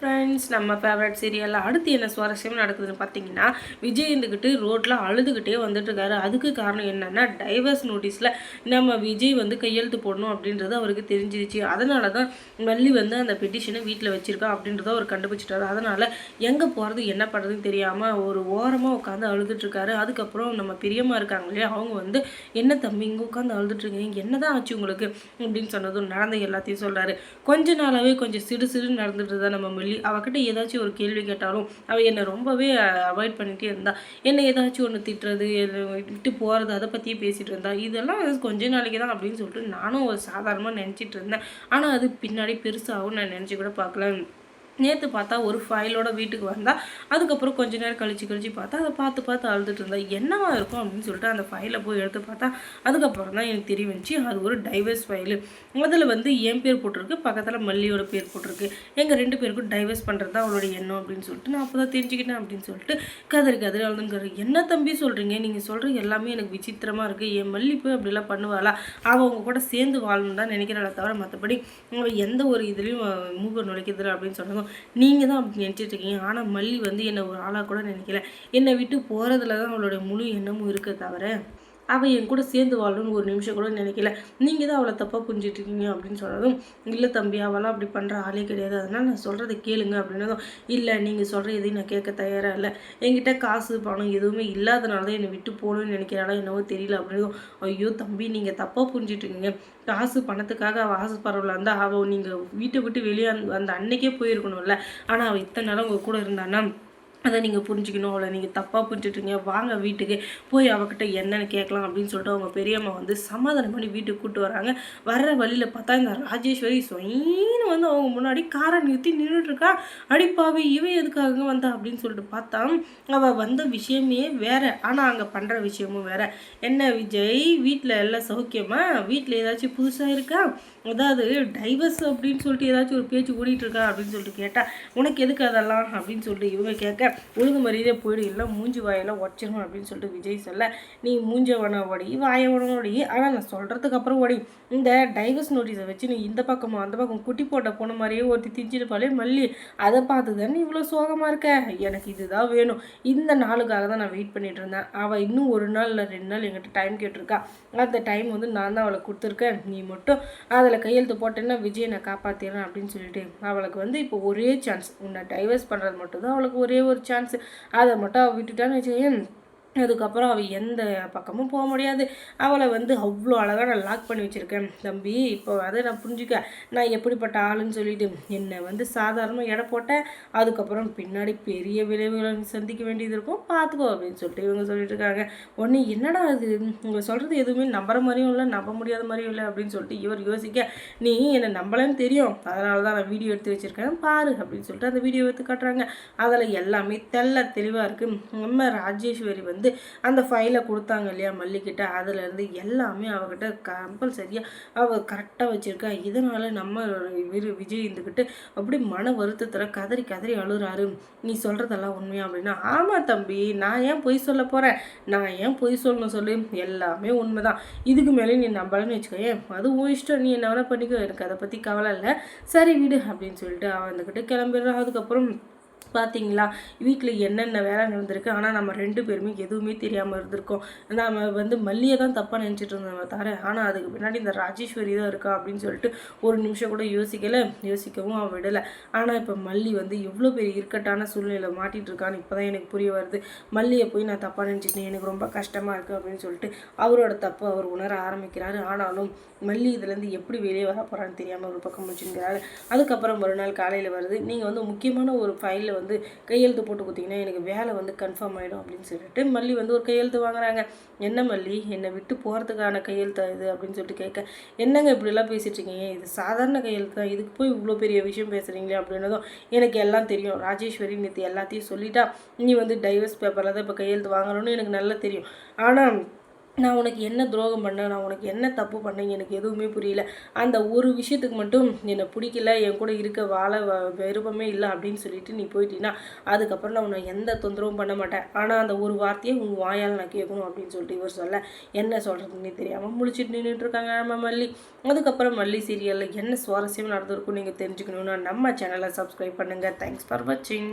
Friends நம்ம favourite சீரியலில் அடுத்து என்ன சுவாரஸ்யம் நடக்குதுன்னு பார்த்தீங்கன்னா விஜய் இருந்துக்கிட்டு ரோட்டில் அழுதுகிட்டே வந்துட்டுருக்காரு. அதுக்கு காரணம் என்னென்னா டைவர்ஸ் நோட்டீஸில் நம்ம விஜய் வந்து கையெழுத்து போடணும் அப்படின்றது அவருக்கு தெரிஞ்சிருச்சு. அதனால தான் மல்லி வந்து அந்த பெட்டிஷனை வீட்டில் வச்சுருக்கா அப்படின்றத அவர் கண்டுபிடிச்சிட்டாரு. அதனால் எங்கே போகிறது என்ன பண்ணுறதுன்னு தெரியாமல் ஒரு ஓரமாக உட்காந்து அழுதுட்டுருக்காரு. அதுக்கப்புறம் நம்ம பிரியமா இருக்காங்க இல்லையா அவங்க வந்து என்ன தம்பி இங்கே உட்காந்து அழுதுட்டுருக்கீங்க? என்ன தான் ஆச்சு உங்களுக்கு? அப்படின்னு சொன்னதும் நடந்த எல்லாத்தையும் சொல்கிறாரு கொஞ்ச நாளாகவே கொஞ்சம் சிடு சிடு நடந்துட்டு தான் நம்ம மல்லி அவகிட்ட ஏதாச்சும் ஒரு கேள்வி கேட்டாலும் அவள் என்னை ரொம்பவே அவாய்ட் பண்ணிகிட்டே இருந்தா. என்னை ஏதாச்சும் ஒன்று திட்டுறது விட்டு போகிறது அதை பற்றியே பேசிகிட்டு இருந்தா. இதெல்லாம் கொஞ்ச நாளைக்கு தான் அப்படின்னு சொல்லிட்டு நானும் ஒரு சாதாரணமாக நினச்சிட்டு இருந்தேன். ஆனால் அது பின்னாடி பெருசாகவும் நான் நினச்சி கூட பார்க்கல. நேற்று பார்த்தா ஒரு ஃபைலோட வீட்டுக்கு வந்தா அதுக்கப்புறம் கொஞ்ச நேரம் கழிச்சு கழிச்சு பார்த்தா அதை பார்த்து பார்த்து அழுதுட்டு இருந்தா என்னவா இருக்கும் அப்படின்னு சொல்லிட்டு அந்த ஃபைலை போய் எடுத்து பார்த்தா அதுக்கப்புறம் தான் எனக்கு தெரிய வந்துச்சு அது ஒரு டைவர்ஸ் ஃபைலு அதில் வந்து என் பேர் போட்டிருக்கு பக்கத்தில் மல்லியோட பேர் போட்டிருக்கு. எங்கள் ரெண்டு பேருக்கும் டைவர்ஸ் பண்ணுறது தான் அவளோட எண்ணம் அப்படின்னு சொல்லிட்டு நான் அப்போ தான் தெரிஞ்சுக்கிட்டேன் அப்படின்னு சொல்லிட்டு கதறி கதறி அழுதுங்கிற என்ன தம்பி சொல்கிறீங்க நீங்கள் சொல்கிற எல்லாமே எனக்கு விசித்திரமாக இருக்குது என் மல்லி போய் அப்படிலாம் பண்ணுவாளா? அவள் அவங்க கூட சேர்ந்து வாழணும் தான் நினைக்கிறாளே தவிர மற்றபடி அவள் எந்த ஒரு இதுலேயும் மூக்க நுழைக்குது அப்படின்னு சொன்னதும் நீங்கள் தான் அப்படி நினச்சிட்டு இருக்கீங்க. ஆனால் மல்லி வந்து என்னை ஒரு ஆளாக கூட நினைக்கல. என்னை விட்டு போகிறதுல தான் அவளுடைய முழு எண்ணமும் இருக்க தவிர அவள் என் கூட சேர்ந்து வாழணும்னு ஒரு நிமிஷம் கூட நினைக்கல. நீங்கள் தான் அவளை தப்பாக புரிஞ்சிட்டு இருக்கீங்க அப்படின்னு சொன்னதும் இல்லை தம்பி அவளாம் அப்படி பண்ணுற ஆளே கிடையாது. அதனால் நான் சொல்கிறத கேளுங்க அப்படின்னதும் இல்லை நீங்கள் சொல்கிற எதையும் நான் கேட்க தயாராக இல்லை. என்கிட்ட காசு பணம் எதுவுமே இல்லாதனால தான் என்னை விட்டு போகணும்னு நினைக்கிறாளோ என்னவோ தெரியல அப்படின்னதும் ஐயோ தம்பி நீங்கள் தப்பாக புரிஞ்சிட்டு இருக்கீங்க காசு பணத்துக்காக அவள் ஆசைப்படுறவளா இருந்தால் அவள் நீங்கள் வீட்டை விட்டு வெளியே அந்த அன்னைக்கே போயிருக்கணும்ல. ஆனால் அவள் இத்தனை நேரம் உங்கள் கூட இருந்தானா? அதை நீங்கள் புரிஞ்சுக்கணும் அவளை நீங்கள் தப்பாக புரிஞ்சுட்ருங்க வாங்க வீட்டுக்கு போய் அவகிட்ட என்னென்னு கேட்கலாம் அப்படின்னு சொல்லிட்டு அவங்க பெரியம்மா வந்து சமாதானம் பண்ணி வீட்டுக்கு கூப்பிட்டு வராங்க. வர்ற வழியில் பார்த்தா இந்த ராஜேஸ்வரி சொயின்னு வந்து அவங்க முன்னாடி காரை நிறுத்தி நின்றுட்டுருக்கா அடிப்பாவி இவன் எதுக்காக வந்தா அப்படின்னு சொல்லிட்டு பார்த்தா அவள் வந்த விஷயமே வேற. ஆனால் அங்கே பண்ணுற விஷயமும் வேற. என்ன விஜய் வீட்டில் எல்லாம் சௌக்கியமா? வீட்டில் ஏதாச்சும் புதுசாக இருக்கா? அதாவது டைவர்ஸ் அப்படின்னு சொல்லிட்டு ஏதாச்சும் ஒரு பேச்சு ஓடிட்டுருக்கா அப்படின்னு சொல்லிட்டு கேட்டால் உனக்கு எதுக்கு அதெல்லாம் அப்படின்னு சொல்லிட்டு இவங்க கேட்க உழுகு மரியாதை போயிடு. இல்லை மூஞ்சி வாயெல்லாம் உடச்சிரும் அப்படின்னு சொல்லிட்டு விஜய் சொல்ல நீ மூஞ்சவன ஓடி வாயவன ஓடி. ஆனால் நான் சொல்கிறதுக்கு அப்புறம் ஓடி இந்த டைவர்ஸ் நோட்டீஸை வச்சு நீ இந்த பக்கமும் அந்த பக்கம் குட்டி போட்ட போன மாதிரியே ஒருத்தி திஞ்சிருப்பாளே மல்லி. அதை பார்த்து தானே இவ்வளோ சோகமாக இருக்க? எனக்கு இதுதான் வேணும். இந்த நாளுக்காக தான் நான் வெயிட் பண்ணிட்டு இருந்தேன். அவள் இன்னும் ஒரு நாள் இல்லை ரெண்டு நாள் எங்கிட்ட டைம் கேட்டிருக்கா. அந்த டைம் வந்து நான் தான் அவளை கொடுத்துருக்கேன். நீ மட்டும் அதில் கையெழுத்து போட்டேன்னா விஜய் நான் காப்பாற்றிடுறேன் அப்படின்னு சொல்லிட்டு அவளுக்கு வந்து இப்போ ஒரே சான்ஸ் உன்னை டைவர்ஸ் பண்ணுறது மட்டும்தான் அவளுக்கு ஒரே ஒரு சான்ஸ் அதை மட்டும் விட்டுட்டான்னு வச்சுக்கோங்க அதுக்கப்புறம் அவள் எந்த பக்கமும் போக முடியாது. அவளை வந்து அவ்வளோ அழகாக நான் லாக் பண்ணி வச்சுருக்கேன். தம்பி இப்போ அதை நான் புரிஞ்சுக்க. நான் எப்படிப்பட்ட ஆளுன்னு சொல்லிட்டு என்னை வந்து சாதாரணமாக எடை போட்டேன். அதுக்கப்புறம் பின்னாடி பெரிய விளைவுகளை சந்திக்க வேண்டியது இருக்கும். பார்த்துக்கோ அப்படின்னு சொல்லிட்டு இவங்க சொல்லிட்டு இருக்காங்க. ஒன்று என்னடா அது இவங்க சொல்கிறது எதுவுமே நம்புற மாதிரியும் இல்லை நம்ப முடியாத மாதிரியும் இல்லை அப்படின்னு சொல்லிட்டு இவர் யோசிக்க நீ என்னை நம்பலன்னு தெரியும். அதனால தான் நான் வீடியோ எடுத்து வச்சுருக்கேன். பாரு அப்படின்னு சொல்லிட்டு அந்த வீடியோ எடுத்து காட்டுறாங்க. அதில் எல்லாமே தெல்ல தெளிவாக இருக்குது நம்ம ராஜேஸ்வரி வந்து வந்து அந்த ஃபைலை கொடுத்தாங்க இல்லையா மல்லிக்கிட்ட. அதுலேருந்து எல்லாமே அவகிட்ட கம்பல்சரியாக அவள் கரெக்டாக வச்சுருக்கா. இதனால் நம்ம விரு விஜய் இருந்துக்கிட்டு அப்படி மன வருத்தத்தில் கதறி கதறி அழுகிறாரு நீ சொல்கிறதெல்லாம் உண்மையா அப்படின்னா ஆமாம் தம்பி நான் ஏன் பொய் சொல்ல போகிறேன் நான் ஏன் பொய் சொல்லணும் சொல்லு? எல்லாமே உண்மைதான். இதுக்கு மேலே நீ நம்பலன்னு வச்சுக்கோயேன். அது உன் இஷ்டம். நீ என்ன வேணால் பண்ணிக்கோ. எனக்கு அதை பற்றி கவலை இல்லை. சரி விடு அப்படின்னு சொல்லிட்டு அவன் வந்துக்கிட்டு கிளம்பிடுறான் அதுக்கப்புறம் பார்த்தீங்களா வீட்டில் என்னென்ன வேலை நடந்திருக்கு? ஆனால் நம்ம ரெண்டு பேருமே எதுவுமே தெரியாமல் இருந்திருக்கோம். நம்ம வந்து மல்லியை தான் தப்பாக நினச்சிட்டு இருந்தோம் தவிர ஆனால் அதுக்கு பின்னாடி இந்த ராஜேஸ்வரி தான் இருக்கா அப்படின்னு சொல்லிட்டு ஒரு நிமிஷம் கூட யோசிக்கலை. யோசிக்கவும் அவன் விடலை. ஆனால் இப்போ மல்லி வந்து எவ்வளோ பெரிய இருக்கட்டான சூழ்நிலை மாட்டிகிட்டு இருக்கான்னு இப்போ தான் எனக்கு புரிய வருது. மல்லியை போய் நான் தப்பாக நினச்சிட்டேன் எனக்கு ரொம்ப கஷ்டமாக இருக்குது அப்படின்னு சொல்லிட்டு அவரோட தப்பு அவர் உணர ஆரம்பிக்கிறாரு. ஆனாலும் மல்லி இதுலேருந்து எப்படி வெளியே வர போகிறான்னு தெரியாமல் ஒரு பக்கம் முடிச்சுங்கிறாரு அதுக்கப்புறம் ஒரு நாள் காலையில் வருது. நீங்கள் வந்து முக்கியமான ஒரு ஃபைலில் வந்து கையெழுத்து போட்டு கொடுத்தீங்கன்னா எனக்கு வேலை வந்து கன்ஃபார்ம் ஆகிடும் அப்படின்னு சொல்லிட்டு மல்லி வந்து ஒரு கையெழுத்து வாங்குறாங்க. என்ன மல்லி? என்னை விட்டு போகிறதுக்கான கையெழுத்து இது? அப்படின்னு சொல்லிட்டு கேட்க என்னங்க இப்படிலாம் பேசிட்டு இருக்கீங்க? இது சாதாரண கையெழுத்து தான். இதுக்கு போய் இவ்வளோ பெரிய விஷயம் பேசுகிறீங்களே அப்படின்னதும் எனக்கு எல்லாம் தெரியும். ராஜேஸ்வரி நேற்று எல்லாத்தையும் சொல்லிட்டா. நீ வந்து டைவர்ஸ் பேப்பரில் தான் இப்போ கையெழுத்து வாங்கணும்னு எனக்கு நல்லா தெரியும். ஆனால் நான் உனக்கு என்ன துரோகம் பண்ணேன்? நான் உனக்கு என்ன தப்பு பண்ணேன் எனக்கு எதுவுமே புரியல. அந்த ஒரு விஷயத்துக்கு மட்டும் என்னை பிடிக்கல என் கூட இருக்க வாழ வ- விருப்பமே இல்லை அப்படின்னு சொல்லிட்டு நீ போயிட்டீன்னா அதுக்கப்புறம் நான் உன்னை எந்த தொந்தரவும் பண்ண மாட்டேன். ஆனால் அந்த ஒரு வார்த்தையை உன் வாயால் நான் கேட்கணும் அப்படின்னு சொல்லிட்டு இவர் சொல்ல என்ன சொல்கிறதுன்னு தெரியாமல் முழிச்சிட்டு நின்றுட்டு இருக்காங்க நம்ம மல்லி. அதுக்கப்புறம் மல்லி சீரியலில் என்ன சுவாரஸ்யம் நடந்திருக்கும் நீங்கள் தெரிஞ்சுக்கணுன்னா நம்ம சேனலை சப்ஸ்கிரைப் பண்ணுங்கள் தேங்க்ஸ் ஃபார் வாட்சிங்